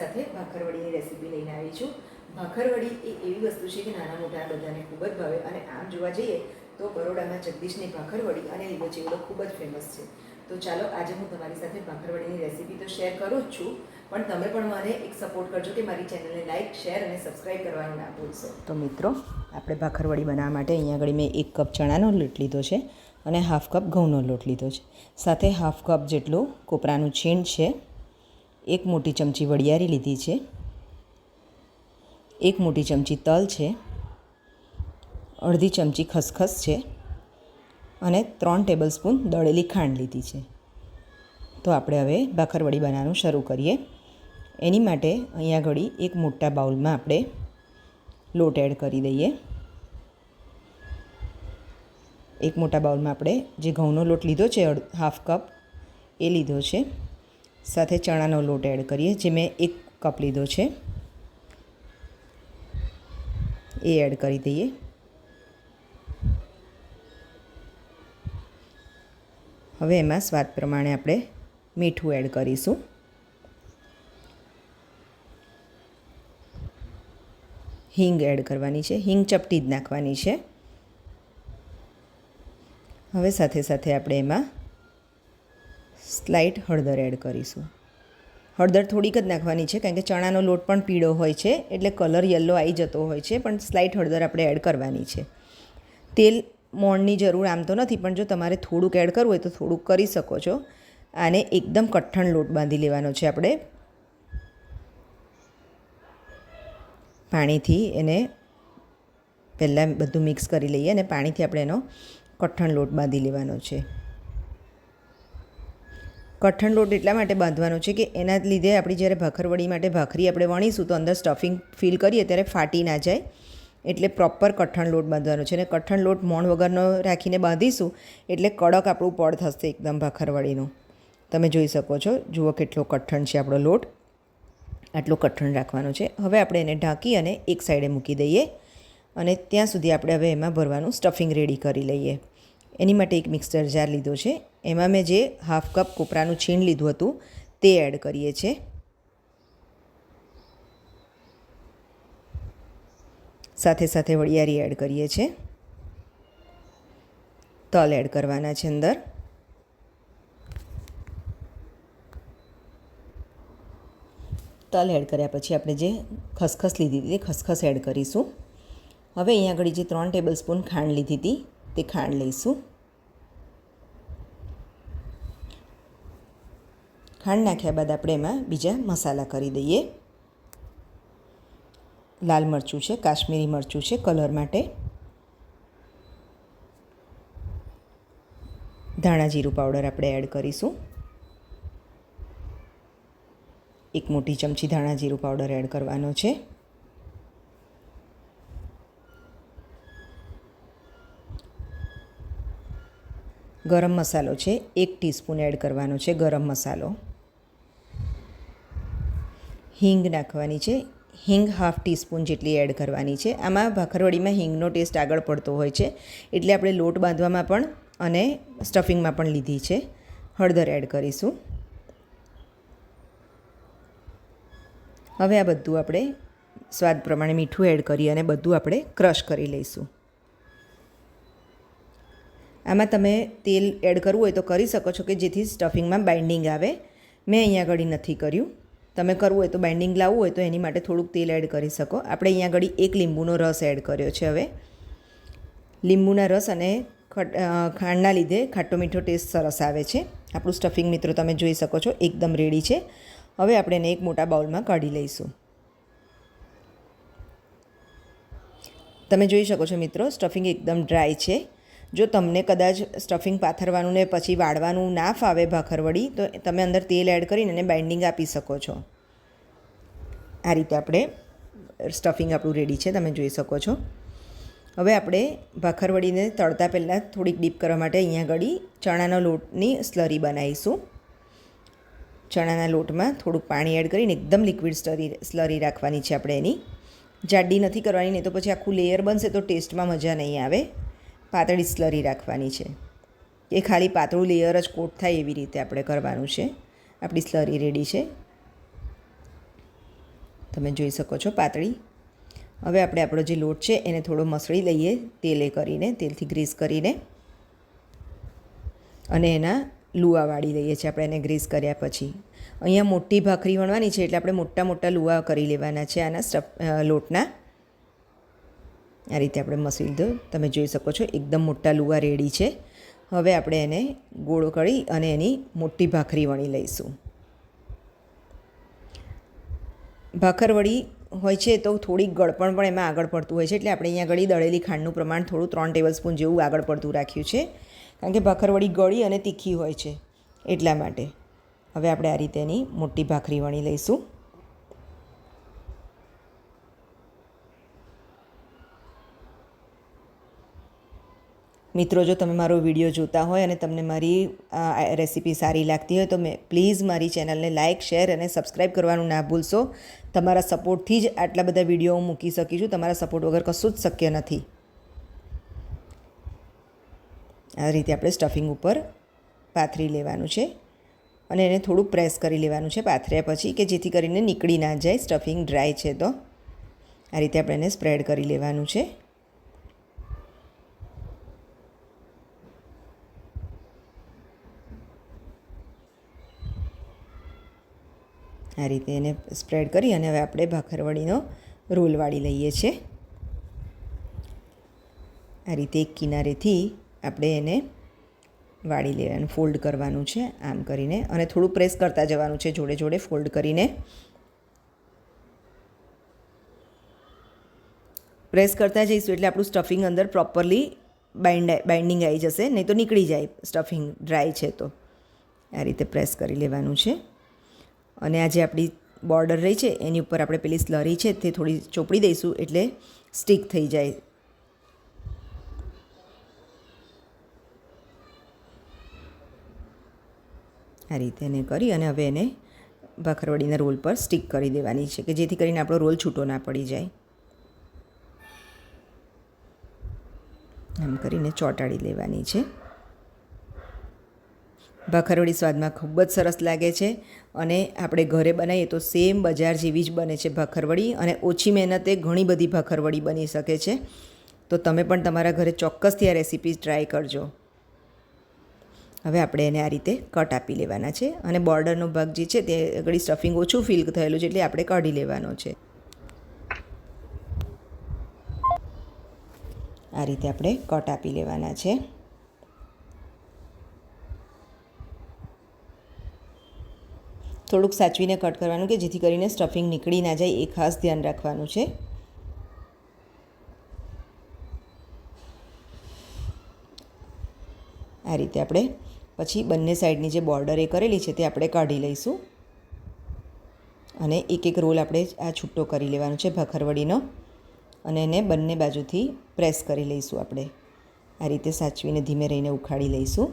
સાથે ભાખરવડીની રેસીપી લઈને આવી છું. ભાખરવડી એ એવી વસ્તુ છે કે નાના મોટા બધાને ખૂબ જ ભાવે અને આમ જોવા જઈએ તો બરોડામાં જગદીશની ભાખરવડી અને લીલો ચેવડો ખૂબ જ ફેમસ છે. તો ચાલો આજે હું તમારી સાથે ભાખરવડીની રેસીપી તો શેર કરું જ છું, પણ તમે પણ મને એક સપોર્ટ કરજો કે મારી ચેનલને લાઇક શેર અને સબસ્ક્રાઈબ કરવાનું ના ભૂલશો. તો મિત્રો, આપણે ભાખરવડી બનાવવા માટે અહીંયા આગળ મેં એક કપ ચણાનો લોટ લીધો છે અને હાફ કપ ઘઉંનો લોટ લીધો છે. સાથે હાફ કપ જેટલું કોપરાનું છીણ છે એક મોટી ચમચી વડિયારી લીધી છે. એક મોટી ચમચી તલ છે. અડધી ચમચી ખસખસ છે. અને ત્રણ ટેબલ સ્પૂન દળેલી ખાંડ લીધી છે. તો આપણે હવે ભાખરવડી બનાવવાનું શરૂ કરીએ. એની માટે અહીંયા ઘડી એક મોટા બાઉલમાં આપણે લોટ એડ કરી દઈએ. એક મોટા બાઉલમાં આપણે જે ઘઉંનો લોટ લીધો છે હાફ કપ, એ લીધો છે. સાથે ચણાનો લોટ એડ કરીએ, જે મેં એક કપ લીધો છે. એ એડ કરી દઈએ. હવે એમાં સ્વાદ પ્રમાણે આપણે મીઠું એડ કરીશું. હિંગ એડ કરવાની છે. હિંગ ચપટી જ નાખવાની છે. હવે સાથે સાથે આપણે એમાં સ્લાઇટ હળદર એડ કરીશું. હળદર થોડીક જ નાખવાની છે, કારણ કે ચણાનો લોટ પણ પીળો હોય છે, એટલે કલર યલો આવી જતો હોય છે, પણ સ્લાઇટ હળદર આપણે એડ કરવાની છે. તેલ મોણની જરૂર આમ તો નથી, પણ જો તમારે થોડુંક એડ કરવું હોય તો થોડુંક કરી શકો છો. આને એકદમ કઠણ લોટ બાંધી લેવાનો છે આપણે. પાણીથી એને પહેલાં બધું મિક્સ કરી લઈએ અને પાણીથી આપણે એનો કઠણ લોટ બાંધી લેવાનો છે. કઠણ લોટ એટલા માટે બાંધવાનો છે કે એના લીધે આપણી જ્યારે ભાખરવડી માટે ભાખરી આપણે વણીશું તો અંદર સ્ટફિંગ ફિલ કરીએ ત્યારે ફાટી ના જાય. એટલે પ્રોપર કઠણ લોટ બાંધવાનો છે અને કઠણ લોટ મોણ વગરનો રાખીને બાંધીશું એટલે કડક આપણું પડ થશે એકદમ ભાખરવડીનું તમે જોઈ શકો છો, જુઓ કેટલો કઠણ છે આપણો લોટ. આટલો કઠણ રાખવાનો છે. હવે આપણે એને ઢાંકી અને એક સાઈડે મૂકી દઈએ અને ત્યાં સુધી આપણે હવે એમાં ભરવાનું સ્ટફિંગ રેડી કરી લઈએ. એની માટે એક મિક્સર જાર લીધો છે. એમાં મેં જે હાફ કપ કોપરાનું છીણ લીધું હતું, તે એડ કરીએ છીએ. સાથે સાથે વડિયારી એડ કરીએ છીએ. તલ એડ કરવાના છે અંદર. તલ એડ કર્યા પછી આપણે જે ખસખસ લીધી હતી તે ખસખસ એડ કરીશું. હવે અહીંયા આગળ જે ત્રણ ટેબલ સ્પૂન ખાંડ લીધી હતી તે ખાંડ લઈશું. ખાંડ નાખ્યા બાદ આપણે એમાં બીજા મસાલા કરી દઈએ. લાલ મરચું છે, કાશ્મીરી મરચું છે, કલર માટે. ધાણા જીરું પાવડર આપણે એડ કરીશું. એક મોટી ચમચી ધાણા જીરું પાવડર એડ કરવાનો છે. ગરમ મસાલો છે, એક ટીસ્પૂન એડ કરવાનો છે ગરમ મસાલો. હિંગ નાખવાની છે, હિંગ હાફ ટીસ્પૂન જેટલી એડ કરવાની છે. આમાં ભાખરવડીમાં હિંગનો ટેસ્ટ આગળ પડતો હોય છે, એટલે આપણે લોટ બાંધવામાં પણ અને સ્ટફિંગમાં પણ લીધી છે. હળદર એડ કરીશું. હવે આ બધું આપણે સ્વાદ પ્રમાણે મીઠું એડ કરી અને બધું આપણે ક્રશ કરી લઈશું. આમાં તમે તેલ એડ કરવું હોય તો કરી શકો છો કે જેથી સ્ટફિંગમાં બાઇન્ડિંગ આવે. મેં અહીંયા આગળ નથી કર્યું. તમે કરવું હોય તો બાઇન્ડિંગ લાવવું હોય તો એની માટે થોડુંક તેલ એડ કરી શકો. આપણે અહીંયા આગળ એક લીંબુનો રસ એડ કર્યો છે હવે. લીંબુના રસ અને ખાંડના લીધે ખાટો મીઠો ટેસ્ટ સરસ આવે છે. આપણું સ્ટફિંગ મિત્રો તમે જોઈ શકો છો, એકદમ રેડી છે. હવે આપણે એને એક મોટા બાઉલમાં કાઢી લઈશું. તમે જોઈ શકો છો મિત્રો સ્ટફિંગ એકદમ ડ્રાય છે. જો તમને કદાચ સ્ટફિંગ પાથરવાનું ને પછી વાળવાનું ના ફાવે ભાખરવડી, તો તમે અંદર તેલ એડ કરીને એને બાઇન્ડિંગ આપી શકો છો. આ રીતે આપણે સ્ટફિંગ આપણું રેડી છે, તમે જોઈ શકો છો. હવે આપણે ભાખરવડીને તળતા પહેલાં થોડીક ડીપ કરવા માટે અહીંયા ગળી ચણાના લોટની સ્લરી બનાવીશું. ચણાના લોટમાં થોડુંક પાણી એડ કરીને એકદમ લિક્વિડ સ્લરી સ્લરી રાખવાની છે આપણે એની. જાડી નથી કરવાની, નહીં તો પછી આખું લેયર બનશે તો ટેસ્ટમાં મજા નહીં આવે. પાતળી સ્લરી રાખવાની છે. એ ખાલી પાતળું લેયર જ કોટ થાય એવી રીતે આપણે કરવાનું છે. આપણી સ્લરી રેડી છે. તમે જોઈ શકો છો પાતળી. હવે આપણે આપણો જે લોટ છે એને થોડો મસળી લઈએ તેલે કરીને, તેલથી ગ્રીસ કરીને. અને એના લુવા વાળી લઈએ છીએ આપણે એને ગ્રીસ કર્યા પછી. અહીંયા મોટી ભાખરી વણવાની છે એટલે આપણે મોટા મોટા લુવા કરી લેવાના છે આના સ્ટફ લોટના. આ રીતે આપણે મસી લીધો તમે જોઈ શકો છો, એકદમ મોટા લુવા રેડી છે. હવે આપણે એને ગોળો કરી અને એની મોટી ભાખરી વણી લઈશું. ભાખરવડી હોય છે તો થોડીક ગળપણ પણ એમાં આગળ પડતું હોય છે, એટલે આપણે અહીંયા ગળી દળેલી ખાંડનું પ્રમાણ થોડું ત્રણ ટેબલ સ્પૂન જેવું આગળ પડતું રાખ્યું છે. કારણ કે ભાખરવડી ગળી અને તીખી હોય છે એટલા માટે. હવે આપણે આ રીતે એની મોટી ભાખરી વણી લઈશું. મિત્રો, જો તમે મારો વીડિયો જોતા હોય અને તમને મારી રેસીપી સારી લાગતી હોય, તો મેં પ્લીઝ મારી ચેનલને લાઇક શેર અને સબસ્ક્રાઈબ કરવાનું ના ભૂલશો. તમારા સપોર્ટથી જ આટલા બધા વીડિયો હું મૂકી શકી છું. તમારા સપોર્ટ વગર કશું જ શક્ય નથી. આ રીતે આપણે સ્ટફિંગ ઉપર પાથરી લેવાનું છે અને એને થોડુંક પ્રેસ કરી લેવાનું છે પાથર્યા પછી કે જેથી કરીને નીકળી ના જાય. સ્ટફિંગ ડ્રાય છે તો. આ રીતે આપણે એને સ્પ્રેડ કરી લેવાનું છે. આ રીતે એને સ્પ્રેડ કરી અને હવે આપણે ભાખરવડીનો રોલ વાળી લઈએ છીએ. આ રીતે એક કિનારેથી આપણે એને વાળી લેવાનું ફોલ્ડ કરવાનું છે, આમ કરીને. અને થોડું પ્રેસ કરતા જવાનું છે, જોડે જોડે ફોલ્ડ કરીને. પ્રેસ કરતા જઈશું એટલે આપણું સ્ટફિંગ અંદર પ્રોપરલી બાઇન્ડ બાઇન્ડિંગ આવી જશે, નહીં તો નીકળી જાય સ્ટફિંગ ડ્રાય છે તો. આ રીતે પ્રેસ કરી લેવાનું છે. અને આ જે આપણી બોર્ડર રહી છે, એની ઉપર આપણે પેલી સ્લરી છે, તે થોડી ચોપડી દઈશું એટલે સ્ટીક થઈ જાય. આ રીતે એને કરી અને હવે એને ભાખરવડીના રોલ પર સ્ટીક કરી દેવાની છે, કે જેથી કરીને આપણો રોલ છૂટો ના પડી જાય. આમ કરીને ચોંટાડી લેવાની છે. ભાખરવડી સ્વાદમાં ખૂબ જ સરસ લાગે છે અને આપણે ઘરે બનાવીએ તો સેમ બજાર જેવી જ બને છે ભાખરવડી અને ઓછી મહેનતે ઘણી બધી ભાખરવડી બની શકે છે. તો તમે પણ તમારા ઘરે ચોક્કસથી આ રેસીપી ટ્રાય કરજો. હવે આપણે એને આ રીતે કટ આપી લેવાના છે અને બોર્ડરનો ભાગ જે છે તે આગળ સ્ટફિંગ ઓછું ફિલ થયેલું છે એટલે આપણે કાઢી લેવાનો છે. આ રીતે આપણે કટ આપી લેવાના છે. થોડુંક સાચવીને કટ કરવાનું કે જેથી કરીને સ્ટફિંગ નીકળી ના જાય એ ખાસ ધ્યાન રાખવાનું છે. આ રીતે આપણે પછી બંને સાઈડની જે બોર્ડર એ કરેલી છે તે આપણે કાઢી લઈશું. અને એક એક રોલ આપણે આ છૂટો કરી લેવાનો છે ભખરવડીનો. અને એને બંને બાજુથી પ્રેસ કરી લઈશું આપણે. આ રીતે સાચવીને ધીમે રહીને ઉખાડી લઈશું.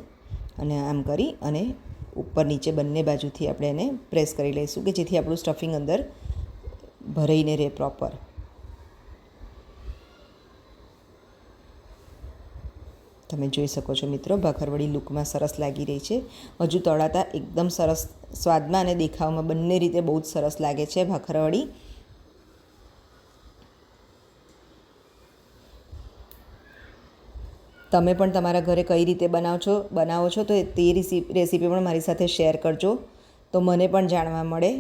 અને આમ કરી અને ઉપર નીચે બંને બાજુથી આપણે એને પ્રેસ કરી લઈશું કે જેથી આપણું સ્ટફિંગ અંદર ભરાઈને રહે પ્રોપર તમે જોઈ શકો છો મિત્રો, ભાખરવડી લુકમાં સરસ લાગી રહી છે. હજુ તળાતા એકદમ સરસ સ્વાદમાં અને દેખાવમાં બંને રીતે બહુ જ સરસ લાગે છે ભાખરવડી. તમે પણ તમારા ઘરે કઈ રીતે બનાવો છો બનાવો છો, તો તે રેસીપી પણ મારી સાથે શેર કરજો. તો મને પણ જાણવા મળે.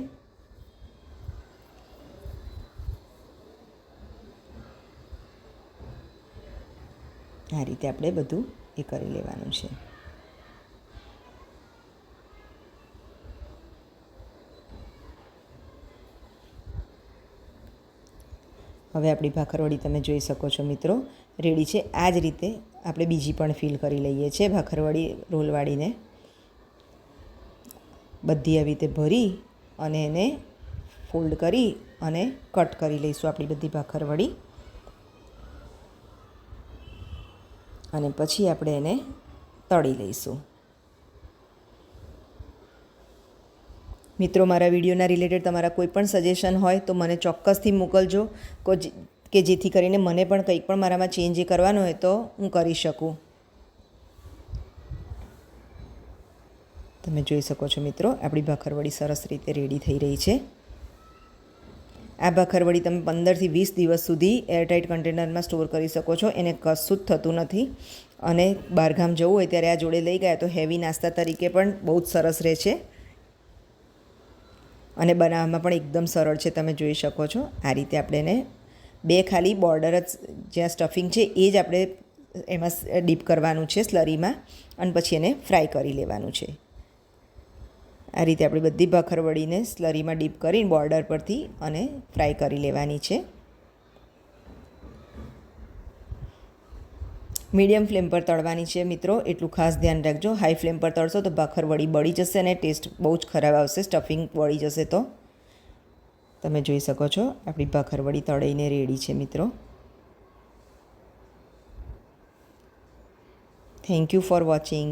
આ રીતે આપણે બધું એ કરી લેવાનું છે. હવે આપણી ભાખરવડી તમે જોઈ શકો છો મિત્રો, રેડી છે. આ જ રીતે આપણે બીજી પણ ફિલ કરી લઈએ છીએ ભાખરવડી રોલવાળીને. બધી આવી રીતે ભરી અને એને ફોલ્ડ કરી અને કટ કરી લઈશું આપણી બધી ભાખરવડી અને પછી આપણે એને તળી લઈશું. મિત્રો, મારા વિડીયોના રિલેટેડ તમારા કોઈ પણ સજેશન હોય તો મને ચોક્કસથી મોકલજો. કે જેથી કરીને મને પણ કંઈક પણ મારામાં ચેન્જ કરવાનો હોય તો હું કરી શકું. તમે જોઈ શકો છો મિત્રો, આપણી ભાખરવડી સરસ રીતે રેડી થઈ રહી છે. આ ભાખરવડી તમે પંદરથી વીસ દિવસ સુધી એરટાઇટ કન્ટેનરમાં સ્ટોર કરી શકો છો, એને કશું જ થતું નથી. અને બહારગામ જવું હોય ત્યારે આ જોડે લઈ ગયા તો હેવી નાસ્તા તરીકે પણ બહુ જ સરસ રહે છે. અને બનાવવામાં પણ એકદમ સરળ છે, તમે જોઈ શકો છો. આ રીતે આપણે એને બે ખાલી બોર્ડર જ જ્યાં સ્ટફિંગ છે, એ જ આપણે એમાં ડીપ કરવાનું છે સ્લરીમાં અને પછી એને ફ્રાય કરી લેવાનું છે. આ રીતે આપણે બધી ભખરવડીને સ્લરીમાં ડીપ કરીને બોર્ડર પરથી અને ફ્રાય કરી લેવાની છે. મીડિયમ ફ્લેમ પર તળવાની છે મિત્રો, એટલું ખાસ ધ્યાન રાખજો. હાઈ ફ્લેમ પર તળશો તો ભાખરવડી બળી જશે અને ટેસ્ટ બહુ જ ખરાબ આવશે, સ્ટફિંગ બળી જશે તો. તમે જોઈ શકો છો આપણી ભાખરવડી તળીને રેડી છે મિત્રો. Thank you for watching